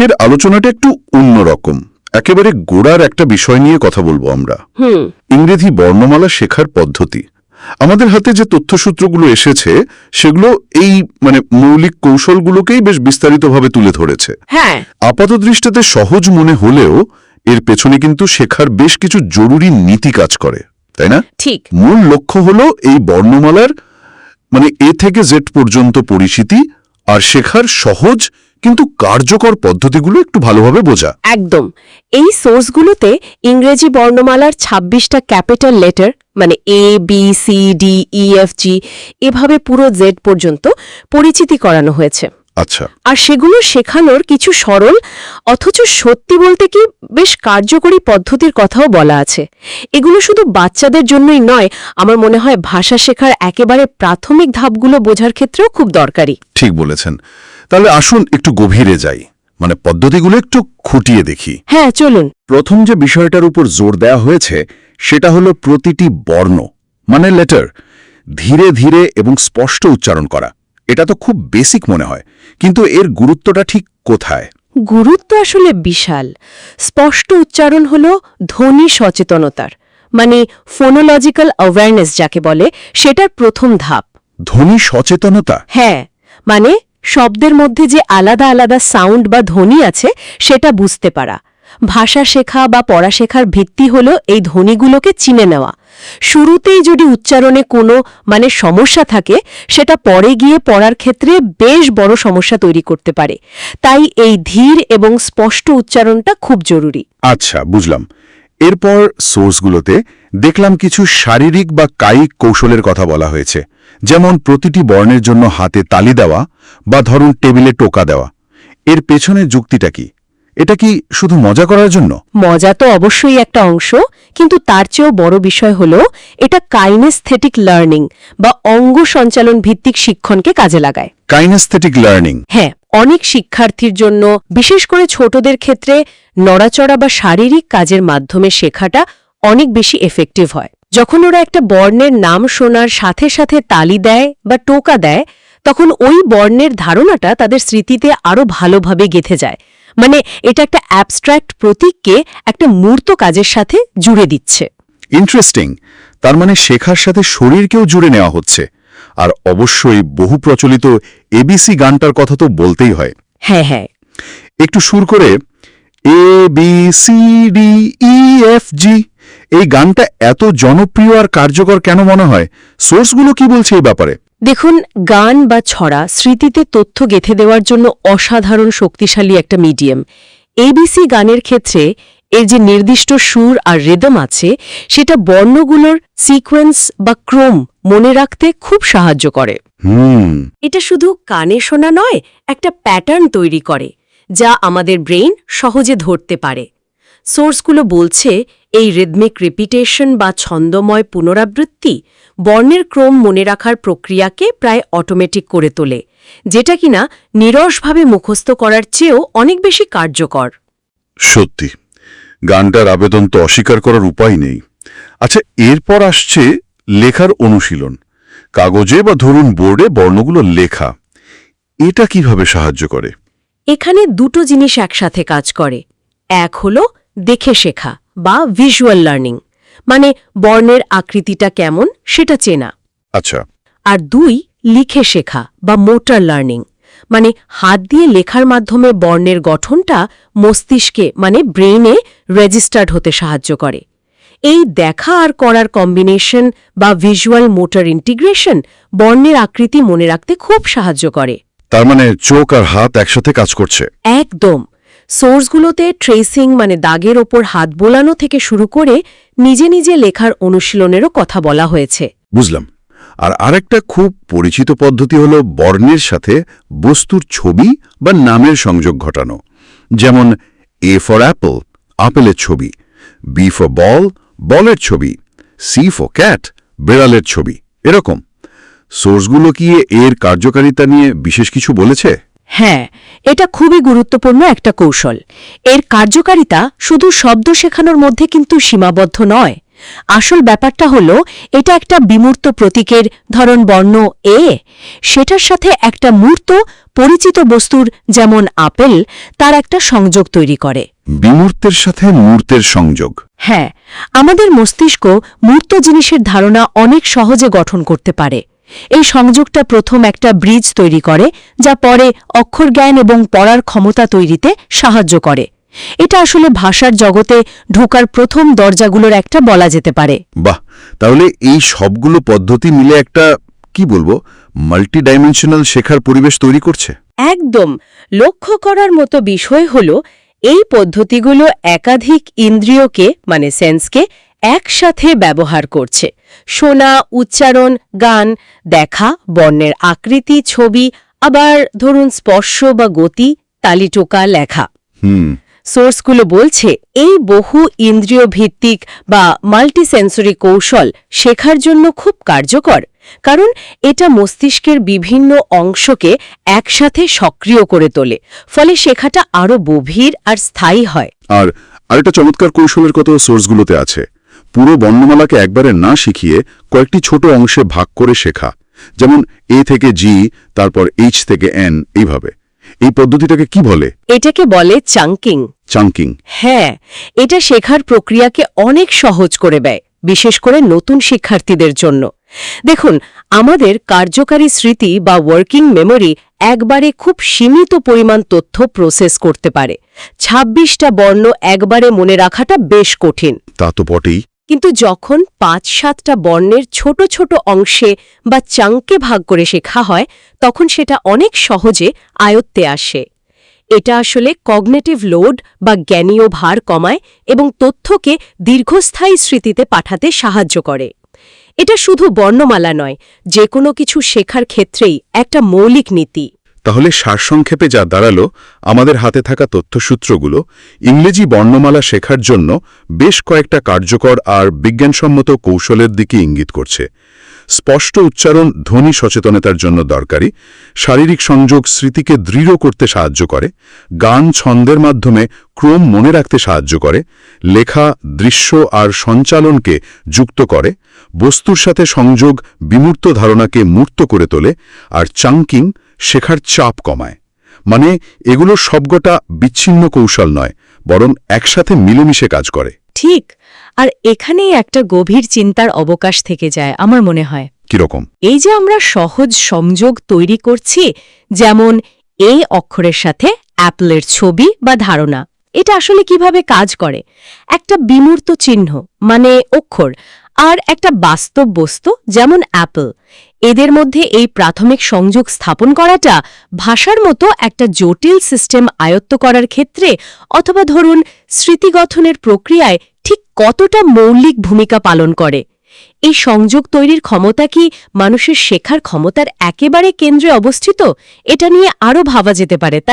আজকের আলোচনাটা একটু অন্যরকম। একেবারে গোড়ার একটা বিষয় নিয়ে কথা বলব আমরা। ইংরেজি বর্ণমালা শেখার পদ্ধতি। আমাদের হাতে যে তথ্যসূত্রগুলো এসেছে সেগুলো এই মানে মৌলিক কৌশলগুলোকেই বেশ বিস্তারিতভাবে তুলে ধরেছে। হ্যাঁ। আপাতদৃষ্টিতে সহজ মনে হলেও এর পেছনে কিন্তু শেখার বেশ কিছু জরুরি নীতি কাজ করে তাই না? ঠিক। মূল লক্ষ্য হলো এই বর্ণমালার মানে এ থেকে জেড পর্যন্ত পরিচিতি আর শেখার সহজ কিন্তু কার্যকর পদ্ধতিগুলো একটু ভালোভাবে বোঝা। একদম। এই সোর্সগুলোতে ইংরেজি বর্ণমালার ২৬টা ক্যাপিটাল লেটার মানে A B C D E F G এভাবে পুরো জেড পর্যন্ত পরিচিতি করানো হয়েছে। আচ্ছা। আর সেগুলো শেখানোর কিছু সরল অথচ সত্যি বলতে কি বেশ কার্যকরী পদ্ধতির কথাও বলা আছে। এগুলো শুধু বাচ্চাদের জন্যই নয় আমার মনে হয় ভাষা শেখার একেবারে প্রাথমিক ধাপগুলো বোঝার ক্ষেত্রেও খুব দরকারি। ঠিক বলেছেন। তাহলে আসুন একটু গভীরে যাই। মানে পদ্ধতিগুলো একটু খুঁটিয়ে দেখি। হ্যাঁ চলুন। প্রথম যে বিষয়টার উপর জোর দেওয়া হয়েছে সেটা হলো প্রতিটি বর্ণ মানে লেটার ধীরে ধীরে এবং স্পষ্ট উচ্চারণ করা। এটা তো খুব বেসিক মনে হয় কিন্তু এর গুরুত্বটা ঠিক কোথায়? গুরুত্ব আসলে বিশাল। স্পষ্ট উচ্চারণ হল ধ্বনি সচেতনতার মানে ফোনোলজিক্যাল অ্যাওয়ারনেস যাকে বলে সেটার প্রথম ধাপ। ধ্বনি সচেতনতা? হ্যাঁ মানে শব্দের মধ্যে যে আলাদা আলাদা সাউন্ড বা ধ্বনি আছে, সেটা বুঝতে পারা। ভাষা শেখা বা পড়া শেখার ভিত্তি হল এই ধ্বনিগুলোকে চিনে নেওয়া। শুরুতেই যদি উচ্চারণে কোনো মানে সমস্যা থাকে, সেটা পরে গিয়ে পড়ার ক্ষেত্রে বেশ বড় সমস্যা তৈরি করতে পারে। তাই এই ধীর এবং স্পষ্ট উচ্চারণটা খুব জরুরি। আচ্ছা বুঝলাম। এরপর সোর্সগুলোতে দেখলাম কিছু শারীরিক বা কায়িক কৌশলের কথা বলা হয়েছে। যেমন প্রতিটি বর্ণের জন্য হাতে তালি দেওয়া বা ধরুন টেবিলে টোকা দেওয়া। এর পেছনে যুক্তিটা কি? এটা কি শুধু মজা করার জন্য? মজা তো অবশ্যই একটা অংশ কিন্তু তার চেয়েও বড় বিষয় হল এটা কাইনেস্থেটিক লার্নিং বা অঙ্গ সঞ্চালন ভিত্তিক শিক্ষণকে কাজে লাগায়। Kinesthetic learning. হ্যাঁ অনেক শিক্ষার্থীর জন্য, বিশেষ করে ছোটদের ক্ষেত্রে নড়াচড়া বা শারীরিক কাজের মাধ্যমে শেখাটা অনেক বেশি এফেক্টিভ হয়। যখন ওরা একটা বর্ণের নাম শোনার সাথে সাথে তালি দেয় বা টোকা দেয়, তখন ওই বর্ণের ধারণাটা তাদের স্মৃতিতে আরও ভালোভাবে গেথে যায়। মানে এটা একটা অ্যাবস্ট্র্যাক্ট প্রতীককে একটা মূর্ত কাজের সাথে জুড়ে দিচ্ছে। ইন্টারেস্টিং তার মানে শেখার সাথে শরীরকেও জুড়ে নেওয়া হচ্ছে। আর অবশ্যই বহু প্রচলিত এবিসি গানটার কথা তো বলতেই হয়। হ্যাঁ হ্যাঁ। একটু সুর করে A B C D E F G এই গানটা এত জনপ্রিয় আর কার্যকর কেন মনে হয়? সোর্সগুলো কি বলছে এই ব্যাপারে? দেখুন গান বা ছড়া স্মৃতিতে তথ্য গেথে দেওয়ার জন্য অসাধারণ শক্তিশালী একটা মিডিয়াম। এবিসি গানের ক্ষেত্রে এর যে নির্দিষ্ট সুর আর রেদম আছে সেটা বর্ণগুলোর সিকোয়েন্স বা ক্রোম মনে রাখতে খুব সাহায্য করে। এটা শুধু কানে শোনা নয় একটা প্যাটার্ন তৈরি করে যা আমাদের ব্রেইন সহজে ধরতে পারে। সোর্সগুলো বলছে এই রিদমিক রিপিটেশন বা ছন্দময় পুনরাবৃত্তি বর্ণের ক্রম মনে রাখার প্রক্রিয়াকে প্রায় অটোমেটিক করে তোলে যেটা কিনা নিরসভাবে মুখস্থ করার চেয়েও অনেক বেশি কার্যকর। সত্যি। গানটার আবেদন তো অস্বীকার করার উপায় নেই। আচ্ছা এরপর আসছে লেখার অনুশীলন। কাগজে বা ধরুন বোর্ডে বর্ণগুলো লেখা। এটা কীভাবে সাহায্য করে? এখানে দুটো জিনিস একসাথে কাজ করে। এক হল দেখে শেখা বা ভিজুয়াল লার্নিং মানে বর্ণের আকৃতিটা কেমন সেটা চেনা। আচ্ছা। আর দুই লিখে শেখা বা মোটার লার্নিং মানে হাত দিয়ে লেখার মাধ্যমে বর্ণের গঠনটা মস্তিষ্কে মানে ব্রেইনে রেজিস্টার্ড হতে সাহায্য করে। এই দেখা আর করার কম্বিনেশন বা ভিজুয়াল মোটর ইন্টিগ্রেশন বর্ণের আকৃতি মনে রাখতে খুব সাহায্য করে। তার মানে চোখ আর হাত একসাথে কাজ করছে? একদম। সোর্সগুলোতে ট্রেসিং মানে দাগের ওপর হাত বোলানো থেকে শুরু করে নিজে নিজে লেখার অনুশীলনেরও কথা বলা হয়েছে। বুঝলাম। আর আরেকটা খুব পরিচিত পদ্ধতি হল বর্ণের সাথে বস্তুর ছবি বা নামের সংযোগ ঘটানো। যেমন এ ফর অ্যাপল আপেলের ছবি বি ফর বল বলের ছবি সি ফর ক্যাট বেড়ালের ছবি, এরকম। সোর্সগুলো কি এর কার্যকারিতা নিয়ে বিশেষ কিছু বলেছে? হ্যাঁ এটা খুবই গুরুত্বপূর্ণ একটা কৌশল। এর কার্যকারিতা শুধু শব্দ শেখানোর মধ্যে কিন্তু সীমাবদ্ধ নয়। আসল ব্যাপারটা হল এটা একটা বিমূর্ত প্রতীকের ধরন বর্ণ এ সেটার সাথে একটা মূর্ত পরিচিত বস্তুর যেমন আপেল তার একটা সংযোগ তৈরি করে। বিমূর্তের সাথে মূর্তের সংযোগ। হ্যাঁ আমাদের মস্তিষ্ক মূর্ত জিনিসের ধারণা অনেক সহজে গঠন করতে পারে। এই সংযোগটা প্রথম একটা ব্রিজ তৈরি করে যা পরে অক্ষর জ্ঞান এবং পড়ার ক্ষমতা তৈরিতে সাহায্য করে। এটা আসলে ভাষার জগতে ঢোকার প্রথম দরজাগুলোর একটা বলা যেতে পারে। বাহ তাহলে এই সবগুলো পদ্ধতি মিলে একটা কি বলব মাল্টি ডাইমেনশনাল শেখার পরিবেশ তৈরি করছে? একদম। লক্ষ্য করার মতো বিষয় হল এই পদ্ধতিগুলো একাধিক ইন্দ্রিয়কে মানে সেন্সকে একসাথে ব্যবহার করছে। শোনা উচ্চারণ গান দেখা বর্ণের আকৃতি ছবি আবার ধরুন স্পর্শ বা গতি তালিটোকা লেখা। হুম। সোর্সগুলো বলছে, এই বহু ইন্দ্রিয় ভিত্তিক বা মাল্টিসেন্সরি কৌশল শেখার জন্য খুব কার্যকর, কারণ এটা মস্তিষ্কের বিভিন্ন অংশকে একসাথে সক্রিয় করে তোলে, ফলে শেখাটা আরও গভীর আর স্থায়ী হয়। আর আরেকটা চমৎকার কৌশলের কত সোর্সগুলোতে আছে। পুরো বর্ণমালাকে একবারে না শিখিয়ে কয়েকটি ছোট অংশে ভাগ করে শেখা, যেমন এ থেকে জি, তারপর এইচ থেকে এন, এইভাবে। এই পদ্ধতিটাকে কি বলে? এটাকে বলে চাঙ্কিং চাঙ্কিং হ্যাঁ এটা শেখার প্রক্রিয়াকে অনেক সহজ করে দেয় বিশেষ করে নতুন শিক্ষার্থীদের জন্য। দেখুন আমাদের কার্যকারী স্মৃতি বা ওয়ার্কিং মেমোরি একবারে খুব সীমিত পরিমাণ তথ্য প্রসেস করতে পারে। ২৬টা বর্ণ একবারে মনে রাখাটা বেশ কঠিন। তা তো বটেই। কিন্তু যখন পাঁচ সাতটা বর্ণের ছোট ছোট অংশে বা চাঙ্কে ভাগ করে শেখা হয়, তখন সেটা অনেক সহজে আয়ত্তে আসে। এটা আসলে কগনেটিভ লোড বা জ্ঞানীয় ভার কমায় এবং তথ্যকে দীর্ঘস্থায়ী স্মৃতিতে পাঠাতে সাহায্য করে। এটা শুধু বর্ণমালা নয়, যে কোনো কিছু শেখার ক্ষেত্রেই একটা মৌলিক নীতি। তাহলে সারসংক্ষেপে যা দাঁড়াল, আমাদের হাতে থাকা তথ্যসূত্রগুলো ইংরেজি বর্ণমালা শেখার জন্য বেশ কয়েকটা কার্যকর আর বিজ্ঞানসম্মত কৌশলের দিকে ইঙ্গিত করছে। স্পষ্ট উচ্চারণ ধ্বনি সচেতনতার জন্য দরকারি, শারীরিক সংযোগ স্মৃতিকে দৃঢ় করতে সাহায্য করে, গান ছন্দের মাধ্যমে ক্রম মনে রাখতে সাহায্য করে, লেখা, দৃশ্য আর সঞ্চালনকে যুক্ত করে, বস্তুর সাথে সংযোগ বিমূর্ত ধারণাকে মূর্ত করে তোলে, আর চাঙ্কিং শেখার চাপ কমায়। মানে এগুলো সবকটা বিচ্ছিন্ন কৌশল নয় বরং একসাথে মিলেমিশে কাজ করে। ঠিক। আর এখানেই একটা গভীর চিন্তার অবকাশ থেকে যায় আমার মনে হয়। কীরকম? এই যে আমরা সহজ সংযোগ তৈরি করছি যেমন এই অক্ষরের সাথে অ্যাপলের ছবি বা ধারণা এটা আসলে কীভাবে কাজ করে? একটা বিমূর্ত চিহ্ন মানে অক্ষর আর একটা বাস্তব বস্তু যেমন অ্যাপল। এদের মধ্যে এই প্রাথমিক সংযোগ স্থাপন করাটা ভাষার মতো একটা জটিল সিস্টেম আয়ত্ত করার ক্ষেত্রে অথবা ধরুন স্মৃতিগঠনের প্রক্রিয়ায় ঠিক কতটা মৌলিক ভূমিকা পালন করে। এই সংযোগ তৈরির ক্ষমতা কি মানুষের শেখার ক্ষমতার একেবারে কেন্দ্রে অবস্থিত? এটা নিয়ে আরও ভাবা যেতে পারে, তাই